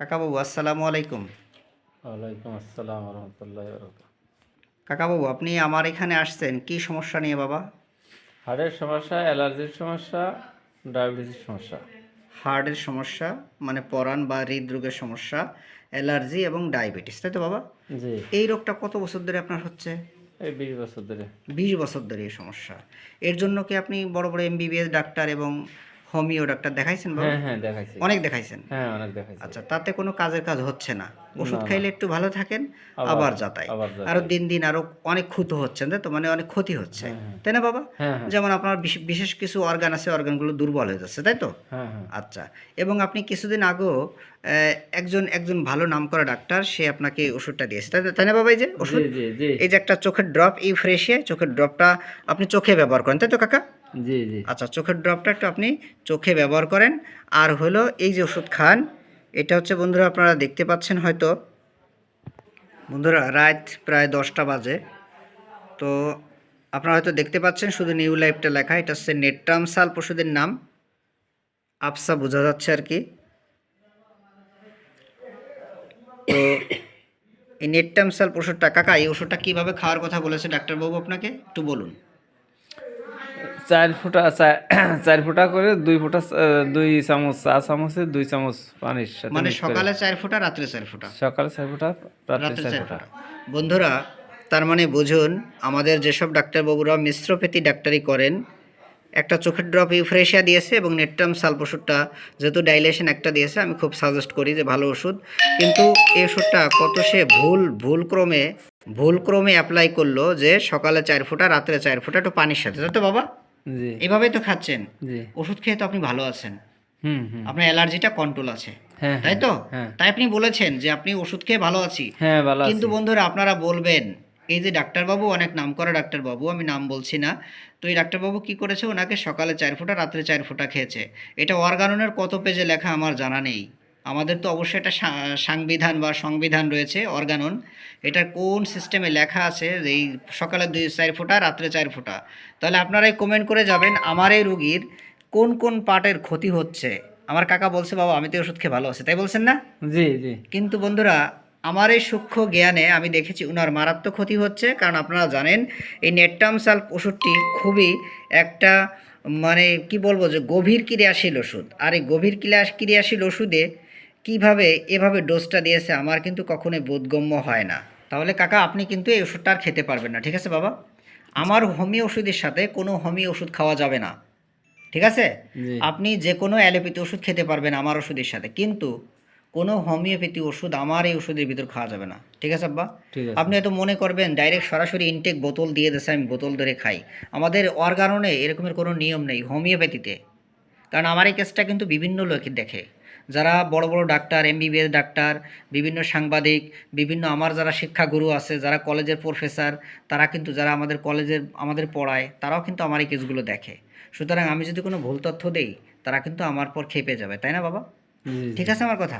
কাকাবাবু আসসালামু আলাইকুম। ওয়ালাইকুম আসসালাম রহমতুল্লাহ কাকাবাবু আপনি আমার এখানে আসছেন কি সমস্যা নিয়ে বাবা? হার্টের সমস্যা অ্যালার্জির সমস্যা ডায়াবেটিসের সমস্যা। হার্টের সমস্যা মানে পরাণ বা হৃদরোগের সমস্যা অ্যালার্জি এবং ডায়াবেটিস তাই তো বাবা? জি। এই রোগটা কত বছর ধরে আপনার হচ্ছে? এই বিশ বছর ধরে। বিশ বছর ধরে এই সমস্যা। এর জন্য কি আপনি বড় বড় এমবিবিএস ডাক্তার এবং হোমিও ডাক্তার দেখাইছেন হ্যাঁ হ্যাঁ দেখাইছি। অনেক দেখাইছেন? হ্যাঁ অনেক দেখাইছি। আচ্ছা তাতে কোনো কাজের কাজ হচ্ছে না? ওষুধ। খাইলে একটু ভালো থাকেন আবার- যাতাই। আরও দিন দিন আরও অনেক ক্ষুত হচ্ছেন তাই তো? মানে অনেক ক্ষতি হচ্ছে। হ্যাঁ, হ্যাঁ। তাই না বাবা? হ্যাঁ যেমন আপনার বিশেষ কিছু অর্গান আছে অর্গানগুলো দুর্বল হয়ে যাচ্ছে তাই তো? আচ্ছা। এবং আপনি কিছুদিন আগেও একজন একজন ভালো নাম করা ডাক্তার সে আপনাকে ওষুধটা দিয়েছে। তাই না বাবা এই যে ওষুধ? এই যে একটা চোখের ড্রপ এই ফ্রেশিয়া চোখের ড্রপটা আপনি চোখে ব্যবহার করেন তাই তো কাকা? জি জি। আচ্ছা চোখের ড্রপটা একটু আপনি চোখে ব্যবহার করেন। আর হলো এই যে ওষুধ খান এটা হচ্ছে বন্ধুরা আপনারা দেখতে পাচ্ছেন হয়তো। বন্ধুরা রাত প্রায় দশটা বাজে। তো আপনারা হয়তো দেখতে পাচ্ছেন শুধু নিউ লাইফটা লেখা। এটা হচ্ছে নেট্রামসাল পশুদের নাম। আফসা বোঝা যাচ্ছে আর কি। তো এই নেট্রামসাল ওষুধটা কাকা, এই ওষুধটা কীভাবে খাওয়ার কথা বলেছে ডাক্তারবাবু আপনাকে? একটু বলুন। চার ফুটা চার ফুটা করে দুই ফুটা দুই চামচ চা চামচে দুই চামচ পানির সাথে মানে সকালে চার ফুটা রাত্রে চার ফুটা? সকালে চার ফুটা রাত্রে চার ফুটা। বন্ধুরা তার মানে বুঝুন আমাদের যেসব ডাক্তারবাবুরা মিশ্রপেতি ডাক্তারি করেন একটা চোখের ড্রপ ইউফ্রেশিয়া দিয়েছে এবং নেট্রাম সাল্প ওষুধটা যেহেতু ডাইলেশন একটা দিয়েছে আমি খুব সাজেস্ট করি যে ভালো ওষুধ। কিন্তু এই ওষুধটা কত সে ভুল ভুল ক্রমে ভুল ক্রমে অ্যাপ্লাই করল যে সকালে চার ফুটা রাত্রে চার ফুটা একটু পানির সাথে। তাই তো বাবা? এভাবেই তো খাচ্ছেন। ওষুধ খেয়ে তো আপনি ভালো আছেন। আপনার অ্যালার্জিটা কন্ট্রোল আছে। হ্যাঁ তাই তো? হ্যাঁ। তাই আপনি বলেছেন যে আপনি ওষুধ খেয়ে ভালো আছি। হ্যাঁ ভালো আছি। কিন্তু বন্ধুরা আপনারা বলবেন এই যে ডাক্তারবাবু অনেক নাম করা ডাক্তারবাবু আমি নাম বলছি না। তো এই ডাক্তারবাবু কি করেছে? ওনাকে সকালে চার ফুটা রাত্রে চার ফুটা খেয়েছে। এটা অর্গাননের কত পেজে লেখা আমার জানা নেই। আমাদের তো অবশ্যই একটা সাংবিধান বা সংবিধান রয়েছে অর্গানন। এটা কোন সিস্টেমে লেখা আছে? যে এই সকালে দুই চার ফোঁটা রাত্রে চার ফোঁটা। তাহলে আপনারাই কমেন্ট করে যাবেন আমার এই রুগীর কোন কোন পার্টের ক্ষতি হচ্ছে? আমার কাকা বলছে বাবা আমি তো ওষুধ খেয়ে ভালো আছি। তাই বলছেন না? জি জি। কিন্তু বন্ধুরা আমার এই সূক্ষ্ম জ্ঞানে আমি দেখেছি ওনার মারাত্মক ক্ষতি হচ্ছে। কারণ আপনারা জানেন এই নেট্টামসাল ওষুধটি খুবই একটা মানে কি বলব যে গভীর ক্রিয়াশীল ওষুধ। আর এই গভীর ক্রিয়া ক্রিয়াশীল ওষুধে কীভাবে এভাবে ডোজটা দিয়েছে আমার কিন্তু কখনোই বোধগম্য হয় না। তাহলে কাকা আপনি কিন্তু এই ওষুধটা আর খেতে পারবেন না ঠিক আছে বাবা? আমার হোমিও ওষুধের সাথে কোনো হোমিও ওষুধ খাওয়া যাবে না ঠিক আছে? আপনি যে কোনো অ্যালোপ্যাথি ওষুধ খেতে পারবেন আমার ওষুধের সাথে কিন্তু কোনো হোমিওপ্যাথি ওষুধ আমার এই ওষুধের ভিতর খাওয়া যাবে না ঠিক আছে আব্বা? আপনি হয়তো মনে করবেন ডাইরেক্ট সরাসরি ইনটেক বোতল দিয়ে দিয়েছে আমি বোতল ধরে খাই। আমাদের অর্গাননে এরকমের কোনো নিয়ম নেই হোমিওপ্যাথিতে কারণ আমার এই কেসটা কিন্তু বিভিন্ন লোকের দেখে। যারা বড় বড় ডাক্তার এমবিবিএস ডাক্তার, বিভিন্ন সাংবাদিক, বিভিন্ন আমার যারা শিক্ষাগুরু আছে, যারা কলেজের প্রফেসর তারা কিন্তু যারা আমাদের কলেজের, আমাদের পড়ায়, তারাও কিন্তু আমার এই কেসগুলো দেখে। সুতরাং আমি যদি কোনো ভুল তথ্য দেই, তারা কিন্তু আমার পর খেপে যাবে, তাই না বাবা? ঠিক আছে আমার কথা?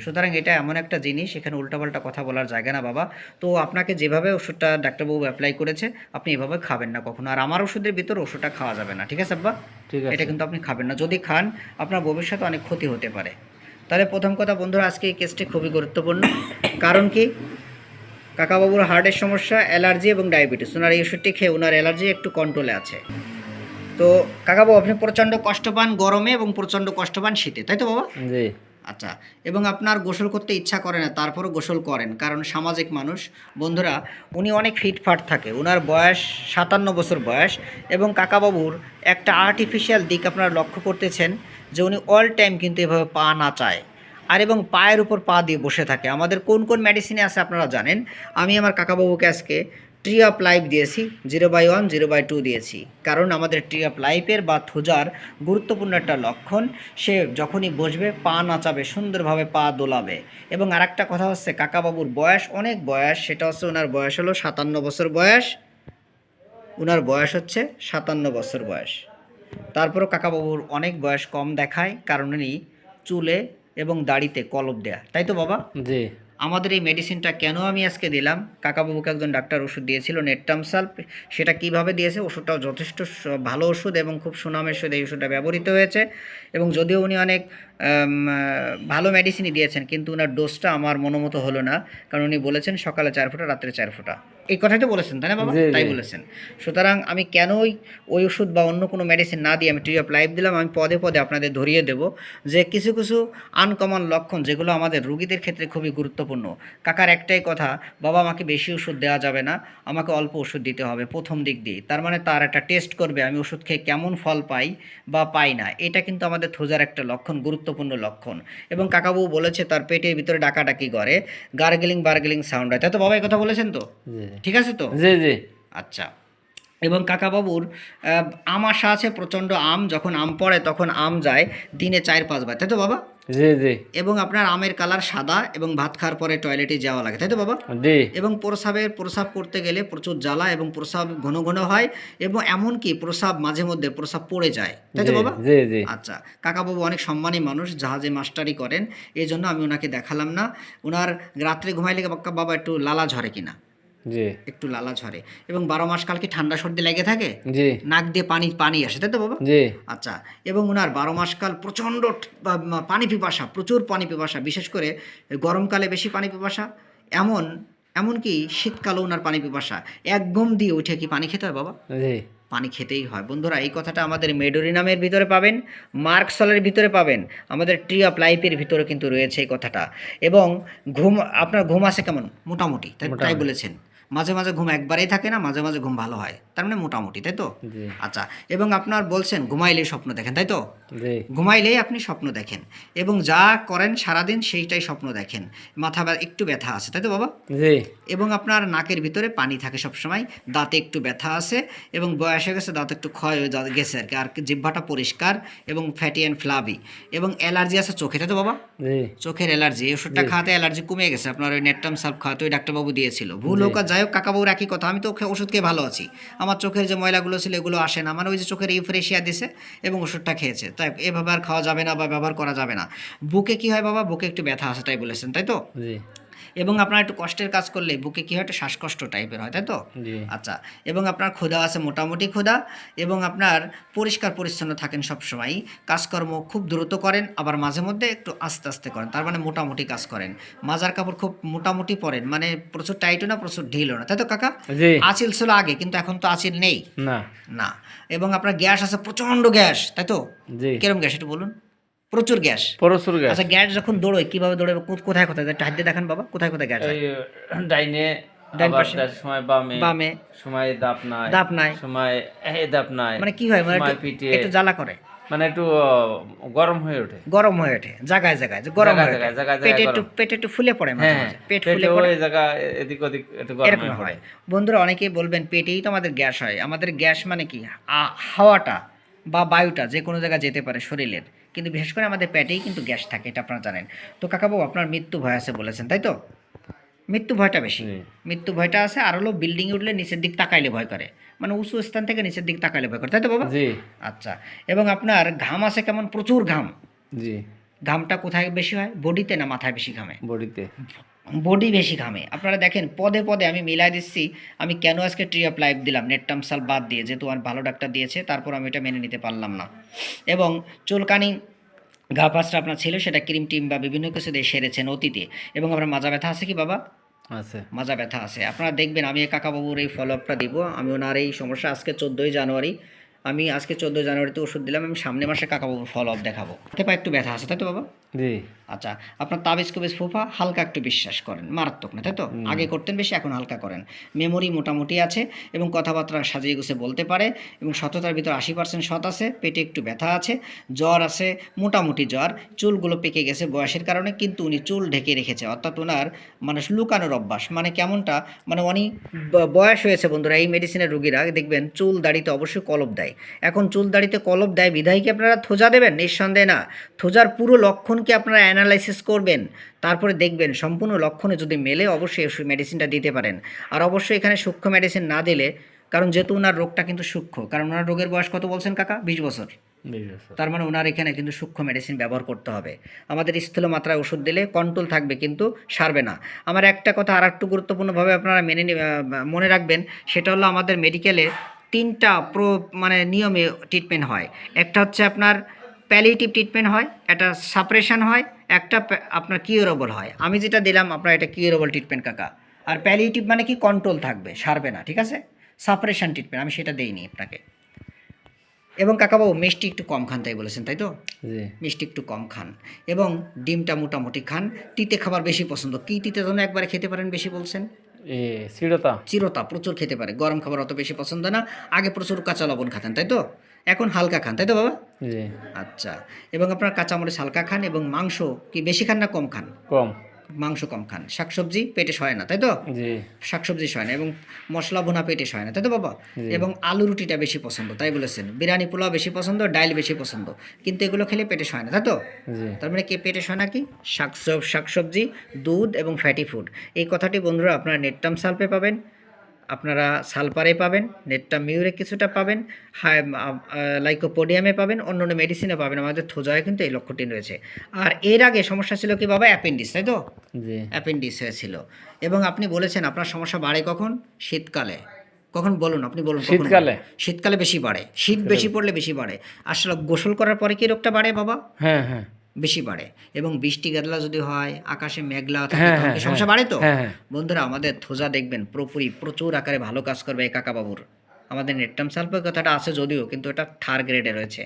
সুতরাং এটা এমন একটা জিনিস এখানে উল্টাপাল্টা কথা বলার জায়গা না বাবা। তো আপনাকে যেভাবে ওষুধটা ডাক্তারবাবু অ্যাপ্লাই করেছে আপনি এভাবে খাবেন না কখনো। আর আমার ওষুধের ভিতর ওষুধটা খাওয়া যাবে না ঠিক আছে আব্বা? ঠিক আছে। এটা কিন্তু আপনি খাবেন না। যদি খান আপনার ভবিষ্যতে অনেক ক্ষতি হতে পারে। তাহলে প্রথম কথা বন্ধুরা আজকে এই কেসটি খুবই গুরুত্বপূর্ণ। কারণ কি? কাকাবাবুর হার্টের সমস্যা অ্যালার্জি এবং ডায়াবেটিস ওনার এই ওষুধটি খেয়ে ওনার অ্যালার্জি একটু কন্ট্রোলে আছে। তো কাকাবাবু আপনি প্রচণ্ড কষ্ট পান গরমে এবং প্রচণ্ড কষ্ট পান শীতে তাই তো বাবা? জি। আচ্ছা এবং আপনার গোসল করতে ইচ্ছা করে না তারপরও গোসল করেন কারণ সামাজিক মানুষ বন্ধুরা উনি অনেক ফিটফাট থাকে ওনার বয়স সাতান্ন বছর বয়স এবং কাকাবাবুর একটা আর্টিফিশিয়াল দিক আপনারা লক্ষ্য করতেছেন যে উনি অল টাইম কিন্তু এভাবে পা না চায় আর এবং পায়ের উপর পা দিয়ে বসে থাকে আমাদের কোন কোন মেডিসিনে আছে আপনারা জানেন? আমি আমার কাকাবাবুকে আজকে ট্রি অফ লাইফ দিয়েছি zero by one zero by two দিয়েছি। কারণ আমাদের ট্রি অফ লাইফের বা থোজার গুরুত্বপূর্ণ একটা লক্ষণ, সে যখনই বসবে, পা নাচাবে, সুন্দরভাবে পা দোলাবে। এবং আরেকটা কথা হচ্ছে, কাকাবাবুর বয়স অনেক বয়স, সেটা হচ্ছে ওনার বয়স হলো সাতান্ন বছর বয়স। ওনার বয়স হচ্ছে সাতান্ন বছর বয়স। তারপরও কাকাবাবুর অনেক বয়স কম দেখায়, কারণ উনি চুলে এবং দাড়িতে কলপ দেয়া। তাই তো বাবা? জি। আমাদের এই মেডিসিনটা কেন আমি আজকে দিলাম? কাকাবাবুকে একজন ডাক্তার ওষুধ দিয়েছিল নেটটামসাল সেটা কীভাবে দিয়েছে? ওষুধটাও যথেষ্ট ভালো ওষুধ এবং খুব সুনামের সাথে এই ওষুধটা ব্যবহৃত হয়েছে। এবং যদিও উনি অনেক ভালো মেডিসিনই দিয়েছেন, কিন্তু ওনার ডোজটা আমার মনোমতো হলো না। কারণ উনি বলেছেন সকালে চার ফোঁটা, রাত্রে চার ফোঁটা। এই কথাই তো বলেছেন তাই না বাবা। তাই বলেছেন। সুতরাং আমি কেন ওই ওষুধ বা অন্য কোনো মেডিসিন না দিয়ে আমি ট্রি অফ লাইফ দিলাম আমি পদে পদে আপনাদের ধরিয়ে দেব যে কিছু কিছু আনকমন লক্ষণ যেগুলো আমাদের রুগীদের ক্ষেত্রে খুবই গুরুত্বপূর্ণ। কাকার একটাই কথা বাবা আমাকে বেশি ওষুধ দেওয়া যাবে না আমাকে অল্প ওষুধ দিতে হবে প্রথম দিক দিয়ে। তার মানে তার একটা টেস্ট করবে আমি ওষুধ খেয়ে কেমন ফল পাই বা পাই না? এটা কিন্তু আমাদের থোজার একটা লক্ষণ গুরুত্বপূর্ণ লক্ষণ। এবং কাকাবাবু বলেছে তার পেটের ভিতরে ডাকাডাকি করে। গার্গেলিং বার্গেলিং সাউন্ড হয় তাই তো বাবা এই কথা বলেছেন তো? ঠিক আছে তো? জি জি। আচ্ছা। এবং কাকাবাবুর আম আশা আছে প্রচণ্ড আম যখন আম পড়ে তখন আম যায় দিনে চার পাঁচবার তাই তো বাবা? জি জি। এবং আপনার আমের কালার সাদা এবং ভাত খাওয়ার পরে টয়লেটে যাওয়া লাগে তাই তো বাবা? জি। এবং প্রসাবের প্রসাব করতে গেলে প্রচুর জ্বালা এবং প্রসাব ঘন ঘন হয় এবং এমনকি প্রসাব মাঝে মধ্যে প্রসাব পড়ে যায় তাই তো বাবা? জি জি। আচ্ছা কাকাবাবু অনেক সম্মানী মানুষ জাহাজে মাস্টারি করেন এই জন্য আমি ওনাকে দেখালাম না। ওনার রাত্রে ঘুমাইলে বাবা একটু লালা ঝরে কিনা। জি। একটু লালা ঝরে। এবং বারো মাস কাল কি ঠান্ডা সর্দি লেগে থাকে জি। নাক দিয়ে পানি পানি আসে তাই তো বাবা? জি। আচ্ছা এবং ওনার বারো মাসকাল প্রচণ্ড ঠ- বা- মা- পানি পিপাসা প্রচুর পানি পিপাসা বিশেষ করে গরমকালে বেশি পানি পিপাসা। এমন এমনকি শীতকালে ওনার পানি পিপাসা। এক ঘুম দিয়ে উঠে কি পানি খেতে হয় বাবা? জি। পানি খেতেই হয়। বন্ধুরা এই কথাটা আমাদের মেডোরিনামের ভিতরে পাবেন মার্কসলের ভিতরে পাবেন আমাদের ট্রি অফ লাইফের ভিতরে কিন্তু রয়েছে এই কথাটা। এবং ঘুম আপনার ঘুম আসে কেমন? মোটামুটি তাই তাই বলেছেন। মাঝে মাঝে ঘুম একবারেই থাকে না মাঝে মাঝে ঘুম ভালো হয়। তার মানে মোটামুটি তাই তো? আচ্ছা এবং আপনার বলছেন ঘুমাইলেই স্বপ্ন দেখেন তাই তো? ঘুমাইলেই আপনি স্বপ্ন দেখেন এবং যা করেন সারাদিন সেইটাই স্বপ্ন দেখেন। মাথা একটু ব্যথা আছে তাই তো বাবা? এবং আপনার নাকের ভিতরে পানি থাকে সবসময় দাঁতে একটু ব্যথা আছে এবং বয়স হয়ে গেছে দাঁত একটু ক্ষয় হয়ে গেছে আর কি আর জিহ্বাটা পরিষ্কার এবং ফ্যাটি অ্যান্ড ফ্লাবি এবং অ্যালার্জি আছে চোখে তাই তো বাবা? চোখের অ্যালার্জি ওষুধটা খাওয়াতে অ্যালার্জি কমে গেছে আপনার ওই নেটটাম সালফ খাওয়াতে ওই ডাক্তারবাবু দিয়েছিল। ভুল হোক যাই হোক, কাকাবউর একই কথা। আমি তো ওষুধ খেয়ে ভালো আছি। আমার চোখের যে ময়লাগুলো ছিল, এগুলো আসে না। মানে ওই যে চোখের ইউফ্রেশিয়া দিছে এবং ওষুধটা খেয়েছে। তাই এভাবে আর খাওয়া যাবে না বা ব্যবহার করা যাবে না। বুকে কি হয় বাবা? বুকে একটু ব্যথা আছে, তাই বলেছেন, তাই তো? এবং আপনার একটু কষ্টের কাজ করলে বুকে কি হয় একটু শ্বাসকষ্ট টাইপের হয় তাই তো? আচ্ছা এবং আপনার ক্ষুধা আছে মোটামুটি ক্ষুধা এবং আপনার পরিষ্কার পরিচ্ছন্ন থাকেন সবসময় কাজকর্ম খুব দ্রুত করেন আবার মাঝে মধ্যে একটু আস্তে আস্তে করেন তার মানে মোটামুটি কাজ করেন। মাজার কাপড় খুব মোটামুটি পরেন মানে প্রচুর টাইটও না প্রচুর ঢিলও না তাই তো কাকা? আচিল ছিল আগে কিন্তু এখন তো আচিল নেই। না। না এবং আপনার গ্যাস আছে প্রচণ্ড গ্যাস তাই তো? কিরম গ্যাস একটু বলুন? প্রচুর গ্যাস। পরশুর গাছ আচ্ছা গ্যাস যখন দৌড়োয় কীভাবে দৌড়ে কোথায় কোথায়? একটা হাত দিয়ে দেখান বাবা কোথায় কোথায় গ্যাস ডাইনে ডাইন পাশে। সময় বামে। বামে। সময় দাপ নাই। দাপ নাই। সময় এই দাপ নাই। মানে কি হয়? মানে একটু- পিঠে একটু জ্বালা করে। মানে একটু গরম হয়ে ওঠে। গরম হয়ে ওঠে জায়গায় জায়গায় গরম হয়ে ওঠে। জায়গায়, জায়গায় পেটে একটু পেটে একটু ফুলে পড়ে মাঝে হ্যাঁ মাঝে পেট ফুলে পড়ে। জায়গা এদিক ওদিক একটু গরম হয়ে পড়ে। বন্ধুরা অনেকেই বলবেন পেটেই তো আমাদের গ্যাস হয়। আমাদের গ্যাস মানে কি? হাওয়াটা বা বায়ুটা যে কোনো জায়গায় যেতে পারে শরীরের। কিন্তু বিশেষ করে আমাদের পেটেই কিন্তু গ্যাস থাকে এটা আপনারা জানেন। তো কাকাবাবু আপনার মৃত্যু ভয় আছে বলেছেন তাই তো? মৃত্যু ভয়টা বেশি। মৃত্যু ভয়টা আছে আর হলো বিল্ডিং উঠলে নিচের দিক তাকাইলে ভয় করে। মানে উঁচু স্থান থেকে নিচের দিক তাকাইলে ভয় করে তাই তো বাবা? জি। আচ্ছা এবং আপনার ঘাম আছে কেমন? প্রচুর ঘাম। জি। ঘামটা কোথায় বেশি হয়? বডিতে না মাথায় বেশি ঘামে? বডিতে। বডি বেশি ঘামে। আপনারা দেখেন পদে পদে আমি মিলাই দিচ্ছি। আমি কেন আজকে ট্রি অফ লাইফ দিলাম? নেটটামসাল বাদ দিয়ে যেহেতু আমার ভালো ডাক্তার দিয়েছে তারপর আমি এটা মেনে নিতে পারলাম না। এবং চুলকানি গা পাঁচটা আপনার ছিল সেটা ক্রিম টিম বা বিভিন্ন কিছু দিয়ে সেরেছেন অতীতে। এবং আপনার মাজা ব্যথা আছে কি বাবা? আছে। মাজা ব্যথা আছে। আপনারা দেখবেন আমি এই কাকাবাবুর এই ফলো আপটা দিব। আমি ওনার এই সমস্যা আজকে চোদ্দোই জানুয়ারি। আমি আজকে চোদ্দোই জানুয়ারিতে ওষুধ দিলাম আমি সামনে মাসে কাকাবাবুর ফলো আপ দেখাবো। হাতে পা একটু ব্যথা আছে তাই তো বাবা? জি। আচ্ছা আপনার তাবিজ কবিজ ফুফা হালকা একটু বিশ্বাস করেন মারাত্মক না তাই তো? আগে করতেন বেশি এখন হালকা করেন। মেমোরি মোটামুটি আছে এবং কথাবার্তা সাজিয়ে গুছে বলতে পারে এবং সততার ভিতর আশি পার্সেন্ট সৎ আছে পেটে একটু ব্যথা আছে জ্বর আছে মোটামুটি জ্বর চুলগুলো পেকে গেছে বয়সের কারণে কিন্তু উনি চুল ঢেকে রেখেছে অর্থাৎ ওনার মানে লুকানোর অভ্যাস মানে কেমনটা মানে অনেক বয়স হয়েছে বন্ধুরা এই মেডিসিনের রুগীরা দেখবেন চুল দাড়িতে অবশ্যই কলপ দেয়। এখন চুল দাড়িতে কলপ দেয় বিধায় কি আপনারা থোজা দেবেন? নিঃসন্দেহে না। থোজার পুরো লক্ষণকে আপনারা অ্যানালাইসিস করবেন? তারপরে দেখবেন সম্পূর্ণ লক্ষণে যদি মেলে অবশ্যই ওষুধ মেডিসিনটা দিতে পারেন। আর অবশ্যই এখানে সূক্ষ্ম মেডিসিন না দিলে কারণ যেহেতু ওনার রোগটা কিন্তু সূক্ষ্ম কারণ ওনার রোগের বয়স কত বলছেন কাকা? বিশ বছর। তার মানে ওনার এখানে কিন্তু সূক্ষ্ম মেডিসিন ব্যবহার করতে হবে। আমাদের স্থূল মাত্রায় ওষুধ দিলে কন্ট্রোল থাকবে কিন্তু সারবে না। আমার একটা কথা আর একটু গুরুত্বপূর্ণভাবে আপনারা মেনে মনে রাখবেন সেটা হলো আমাদের মেডিকেলে তিনটা প্রো মানে নিয়মে ট্রিটমেন্ট হয়। একটা হচ্ছে আপনার প্যালিয়েটিভ ট্রিটমেন্ট হয় একটা সাপারেশন হয় একটা আপনার কিউরেবল হয়। আমি যেটা দিলাম আপনার এটা কিউরেবল ট্রিটমেন্ট কাকা। আর প্যালিয়েটিভ মানে কি? কন্ট্রোল থাকবে সারবে না ঠিক আছে? সাপারেশন ট্রিটমেন্ট আমি সেটা দেইনি আপনাকে। এবং কাকাবাবু মিষ্টি একটু কম খান তাই বলেছেন তাই তো? মিষ্টি একটু কম খান। এবং ডিমটা মোটামুটি খান। তিতে খাবার বেশি পছন্দ। কী তিতে যেন একবারে খেতে পারেন বেশি বলছেন? চিরতা চিরতা প্রচুর খেতে পারে। গরম খাবার অত বেশি পছন্দ না। আগে প্রচুর কাঁচা লবণ খাতেন তাই তো? এখন হালকা খান তাই তো বাবা? আচ্ছা। এবং আপনার কাঁচামরিচ হালকা খান এবং মাংস কি বেশি খান না কম খান? কম। মাংস কম খান। শাকসবজি পেটে সয় না তাই তো? শাকসবজি সয় না এবং মশলা ভোনা পেটে সয় না তাই তো বাবা? এবং আলু রুটিটা বেশি পছন্দ তাই বলেছেন। বিরিয়ানি পোলাও বেশি পছন্দ ডাইল বেশি পছন্দ কিন্তু এগুলো খেলে পেটে সয় না তাই তো? তার মানে কে পেটে সয় না কি? শাকসব শাকসবজি দুধ এবং ফ্যাটি ফুড এই কথাটি বন্ধুরা আপনারা নেটটাম সালপে পাবেন। আপনারা সালপারে পাবেন নেটটা মিউরে কিছুটা পাবেন হাই লাইকোপোডিয়ামে পাবেন অন্য অন্য মেডিসিনে পাবেন। আমাদের থোজায় কিন্তু এই লক্ষ্যটি রয়েছে। আর এর আগে সমস্যা ছিল কি বাবা? অ্যাপেন্ডিস তাই তো? অ্যাপেন্ডিক্স হয়েছিল। এবং আপনি বলেছেন আপনার সমস্যা বাড়ে কখন? শীতকালে। কখন বলুন আপনি বলুন শীতকালে? শীতকালে বেশি বাড়ে। শীত বেশি পড়লে বেশি বাড়ে। আসলে গোসল করার পরে কি রোগটা বাড়ে বাবা? হ্যাঁ হ্যাঁ। বেশি বাড়ে এবং বৃষ্টি গাদলা যদি হয় আকাশে মেঘলা থাকে হ্যাঁ, কি হ্যাঁ, সমস্যা হ্যাঁ। বাড়ে তো হ্যাঁ, হ্যাঁ। বন্ধুরা আমাদের থোজা দেখবেন পুরোপুরি প্রচুর আকারে ভালো কাজ করবে এই কাকাবাবুর আমাদের নেটটাম সালফের কথাটা আছে যদিও কিন্তু এটা থার্ড গ্রেডে রয়েছে।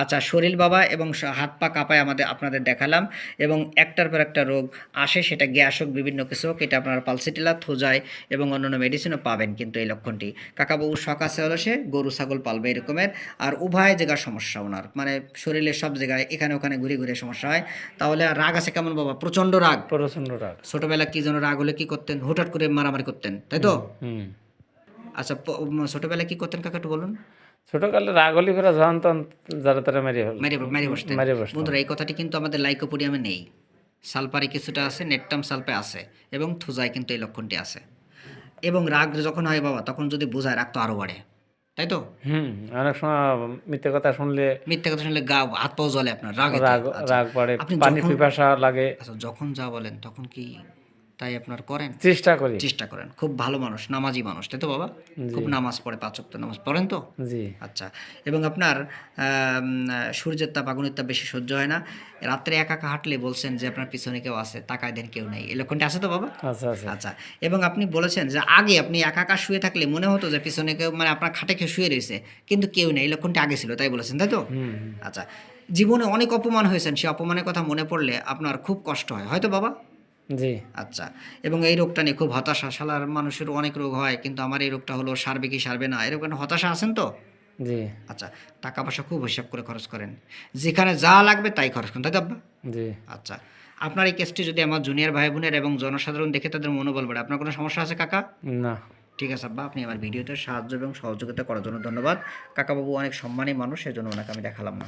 আচ্ছা শরীর বাবা এবং হাত পা কাঁপায় আমাদের আপনাদের দেখালাম এবং একটার পর একটা রোগ আসে সেটা গ্যাস হোক বিভিন্ন কিছু হোক এটা আপনার পালসিটিলা থোজায় এবং অন্যান্য মেডিসিনও পাবেন কিন্তু এই লক্ষণটি। কাকাবাবুর শখ আছে হলো সে গরু ছাগল পালবে এরকমের আর উভয় জায়গার সমস্যা ওনার। মানে শরীরের সব জায়গায় এখানে ওখানে ঘুরে ঘুরে সমস্যা হয়। তাহলে আর রাগ আছে কেমন বাবা? প্রচণ্ড রাগ। প্রচণ্ড রাগ। ছোটবেলা কি যেন রাগ হলে কি করতেন? হুটহাট করে মারামারি করতেন তাই তো? হুম। আচ্ছা ছোটবেলায় কি করতেন কাকা একটু বলুন? ছোটকালে রাগ হলি ফেরা যখন তখন যারা তারা ফেল মেরে মেরে বসতেন। মেরে বসতাম। বন্ধুরা এই কথাটি কিন্তু আমাদের লাইকোপোডিয়ামে নেই। সালপারে কিছুটা আছে নেটটাম সালপে আছে এবং থুজায় কিন্তু এই লক্ষণটি আছে। এবং রাগ যখন হয় বাবা তখন যদি বোঝায় রাগ তো আরও বাড়ে। তাই তো? হুম অনেক সময় মিথ্যে কথা শুনলে মিথ্যা কথা শুনলে গা হাত পাও জ্বলে আপনার রাগ রাগ রাগ বাড়ে পানি পিপাসা লাগে। আচ্ছা যখন যা বলেন তখন কি তাই আপনার করেন। চেষ্টা করি। চেষ্টা করেন। খুব ভালো মানুষ নামাজি মানুষ তাই তো বাবা? খুব নামাজ পড়ে পাঁচ ওয়াক্ত নামাজ পড়েন তো? জি। আচ্ছা এবং আপনার সূর্যের তাপ আগুনের তাপ বেশি সহ্য হয় না। রাত্রে একা একা হাঁটলে বলছেন যে আপনার পিছনে কেউ আছে তাকায় দেন কেউ নেই। এই লক্ষণটা আছে তো বাবা? আচ্ছা আচ্ছা এবং আপনি বলেছেন যে আগে আপনি একা একা শুয়ে থাকলে মনে হতো যে পিছনে কেউ মানে আপনার খাটে কেউ শুয়ে রয়েছে কিন্তু কেউ নেই। এই লক্ষণটা আগে ছিল তাই বলেছেন তাই তো। আচ্ছা জীবনে অনেক অপমান হয়েছেন সেই অপমানের কথা মনে পড়লে আপনার খুব কষ্ট হয় হয়তো বাবা? জি। আচ্ছা এবং এই রোগটা নিয়ে খুব হতাশা সালার মানুষের অনেক রোগ হয় কিন্তু আমার এই রোগটা হলো সারবে কি সারবে না এরকম হতাশা আছেন তো? জি। আচ্ছা টাকা পয়সা খুব হিসাব করে খরচ করেন যেখানে যা লাগবে তাই খরচ করেন তাই তো জি। আচ্ছা আপনার এই কেসটি যদি আমার জুনিয়র ভাই বোনের এবং জনসাধারণ দেখে তাদের মনোবল বাড়ে আপনার কোনো সমস্যা আছে কাকা? না। ঠিক আছে আব্বা আপনি আমার ভিডিওতে সাহায্য এবং সহযোগিতা করার জন্য ধন্যবাদ। কাকাবাবু অনেক সম্মানী মানুষ সেজন্য ওনাকে আমি দেখালাম না।